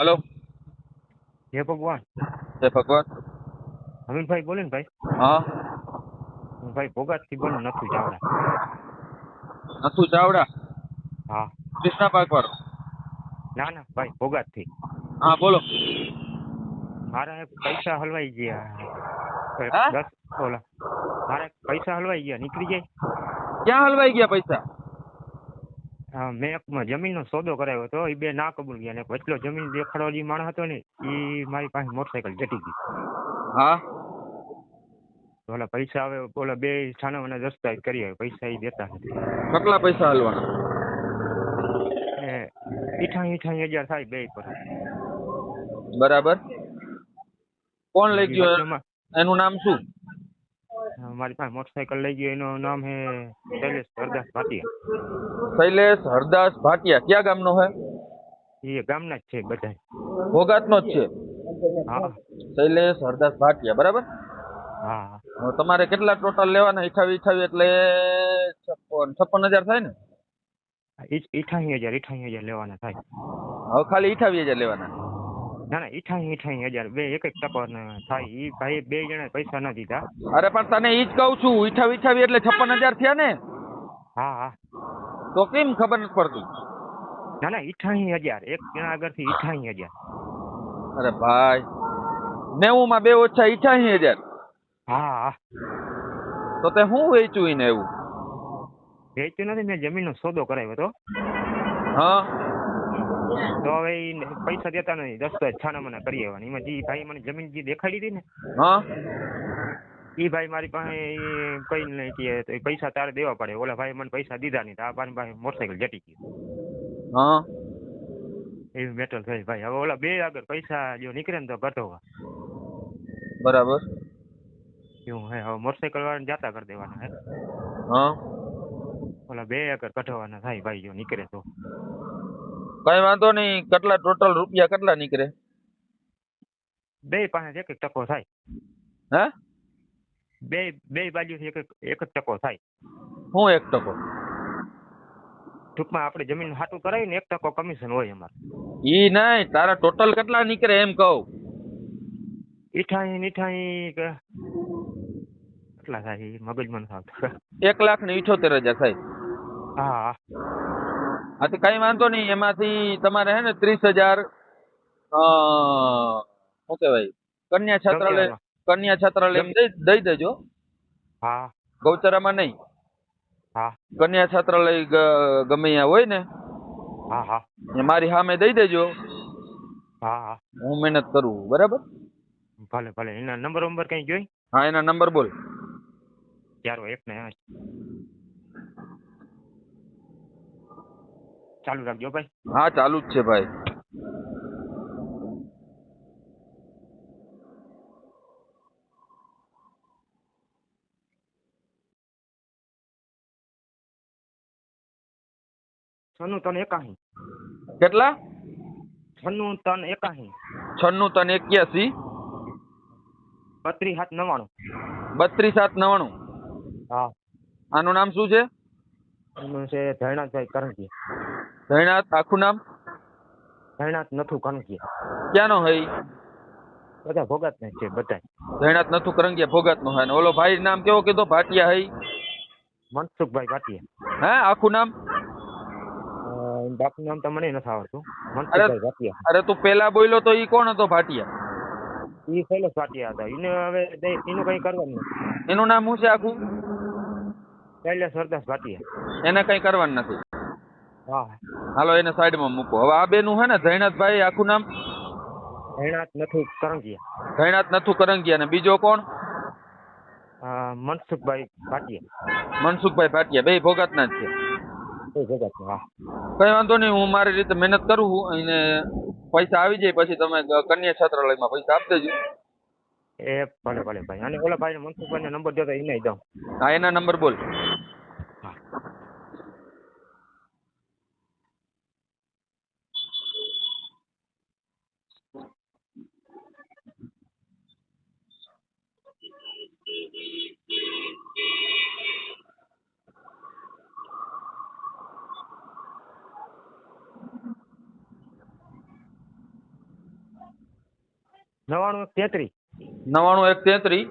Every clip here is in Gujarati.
હલો. જય ભગવાન. જય ભગવાન. હમીનભાઈ બોલે ને ભાઈ? હા. હું ભાઈ ભોગાતથી બોલું નથુ ચાવડા. નથુ ચાવડા? હા. કૃષ્ણા પાર્ક પર ના ના ભાઈ ભોગાતથી હા બોલો. મારા પૈસા હલવાઈ ગયા? દસ ઓલા. મારા પૈસા હલવાઈ ગયા નીકળી જાય? ક્યાં હલવાઈ ગયા પૈસા? હા, મેં એક જમીનનો સોદો કરાવ્યો હતો એ બે ના કબૂલ ગયા ને એટલો જમીન દેખાડવા જે માણસ હતો ને એ મારી પાસે મોટરસાયકલ જટી ગઈ. હા? ઓલા પૈસા આવે ઓલા બે છાના મને દસ્તાવેજ કરી આવે પૈસા એ દેતા નથી. કેટલા પૈસા હાલવાના? એ ઈઠાણી ઈઠાણી હજાર થાય બે પર. બરાબર. કોણ લઈ ગયો એનું નામ શું? મારી પાસે મોટરસાયકલ લઈ ગયો એનું નામ હે શૈલેષ હરદાસ ભાટિયા. શૈલેષ હરદાસ ભાટિયા ક્યાં ગામનો હે? એ ગામના જ છે બધા ભોગાતનો જ છે? હા. શૈલેષ હરદાસ ભાટિયા બરાબર? હા. તમારે કેટલા ટોટલ લેવાના? ઈઠાવી ઈઠાવી એટલે છપ્પન છપ્પન હજાર થાય ને? ઇઠાવી હજાર ઈઠાણી હજાર લેવાના થાય. હવે ખાલી ઈઠાવી હજાર લેવાના. ના ના ઈઠાણી ઈઠાઈ હજાર. બે એક એક ટકો થાય ઈ ભાઈ બે જણા પૈસા ના દીધા. અરે પણ તને ઈ જ કહું છું ઈઠાવી ઈઠાવી એટલે છપ્પન હજાર થયા ને? હા હા. તો કેમ ખબર નથી પડતી? ના ના ઈઠાણી હજાર. એક જણા આગળથી ઈઠાઈ હજાર. અરે ભાઈ. નેવું માં બે ઓછા ઈઠાઈ હજાર. હા હા. તો તે હું વેચ્યું એને એવું? વેચ્યું નથી મેં જમીનનો સોદો કરાવ્યો હતો. હા? તો હવે પૈસા દેતા નથી દસ્તાવેજ છાના મને કરી આવવાની એમાં જે ભાઈ મને જમીન જે દેખાડી હતી ને હા? એ ભાઈ મારી પાસે કઈ નહીં કે પૈસા તારે દેવા પડે. ઓલા ભાઈ મને પૈસા દીધા નહીં આ ભાઈ પાસે મોટરસાયકલ જટી ગયું હા? એવી મેટલ થઈ ભાઈ. હવે ઓલા બે આગળ પૈસા જો નીકળે ને તો ઘટોવા બરાબર. એવું હે હવે મોટરસાયકલ વાળાને જાતા કરી દેવાના હે. હા? ઓલા બે આગળ કઢવાના થાય ભાઈ જો નીકળે તો. કઈ વાંધો નહીં. કેટલા ટોટલ રૂપિયા કેટલા નીકળે? બે પાસે એક એક ટકો થાય. હે? બે બે બાજુથી એક એક એક જ ટકો થાય. હું એક ટકો? ટૂંકમાં આપણે જમીન હાટું કરાવી ને એક ટકો કમિશન હોય અમારે. ઈ નહીં તારા ટોટલ કેટલા નીકળે એમ કહું. ઈઠાઈ નીઠાઈ કેટલા થાય મગજમાં નથી આવતું એક લાખ ને ઇઠોતેર હજાર થાય. હા. આથી કઈ વાંધો નહીં. એમાંથી તમારે હે ને ત્રીસ હજાર શું કહેવાય? કન્યા છાત્રાલય કન્યા. છાત્રાલય દઈ દેજો. હા. ગૌચરામાં નહીં. હા. કન્યા છાત્રાલય ગમે ત્યાં હોય ને હા હા. મારી સામે દઈ દેજો. હા હા. હું મહેનત કરું બરાબર? ભલે ભલે. એના નંબર નંબર કઈ જોઈ હા એના નંબર બોલ. ચારો એક ને ચાલુ રાખજો ભાઈ. હા ચાલુ જ છે ભાઈ. છન્નું તન એકાશી. કેટલા? છન્નું તન એકાશી. છન્નું તન એક્યાસી બત્રીસ સાત નવ્વાણું બત્રીસ સાત નવ્વાણું હા. આનું નામ શું છે? એનું છે ધૈણાથભાઈ કરંકી ધૈણાથ આખું નામ? ધૈણાથ નથુ કરંકી ક્યાંનો હઈ બધા ભોગાત ને છે બધા ધૈણાથ નથુ કરંગિયા ભોગાત નો ને? ઓલો ભાઈ નામ કેવો કીધો? ભાટિયા હઈ મનસુખભાઈ ભાટિયા. હે આખું નામ? બાપનું નામ તો મને નથી આવડતું. મનસુખભાઈ ભાટિયા. અરે તું પેલા બોલ્યો તો ઈ કોણ હતો ભાટિયા? એ શૈલેષ ભાટિયા હતા. એને હવે એનું કઈ કરવાનું નથી. એનું નામ શું છે આખું? શૈલેષ હરદાસ ભાટિયા. એને કઈ કરવાનું નથી. હા. હાલો એને સાઈડમાં મૂકો. હવે આ બેનું હે ને ધૈણાથભાઈ આખું નામ? ધૈણાથ નથુ કરંગિયા. ધૈણાથ નથુ કરંગિયા. ને બીજો કોણ? મનસુખભાઈ ભાટિયા. મનસુખભાઈ ભાટિયા. બે ભોગાતના જ છે. કઈ વાંધો નહીં હું મારી રીતે મહેનત કરું અને પૈસા આવી જાય પછી તમે કન્યા છાત્રાલયમાં પૈસા આપી દેજો. એ ભલે ભલે ભાઈ. અને ઓલા ભાઈ મનસુખભાઈ નંબર દેતો એને દઉં. હા એના નંબર બોલ. નવાણું એક તેત્રીસ નવાણું એક તેત્રીસ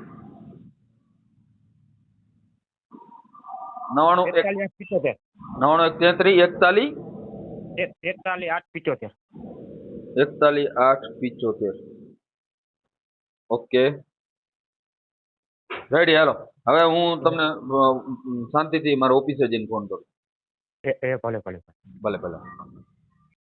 નવાણું એક તેતાલીસ પિત્તોતેર નવાણું એક તેત્રીસ એકતાલીસ? એકતાલી આઠ પિત્તોતેર એકતાલીસ આઠ પિચોતેર. ઓકે. Ready hello. હવે હું તમને શાંતિથી મારા ઓફિસે જઈને ફોન કરું. એ એ ભલે ભલે. ભલે ભલે.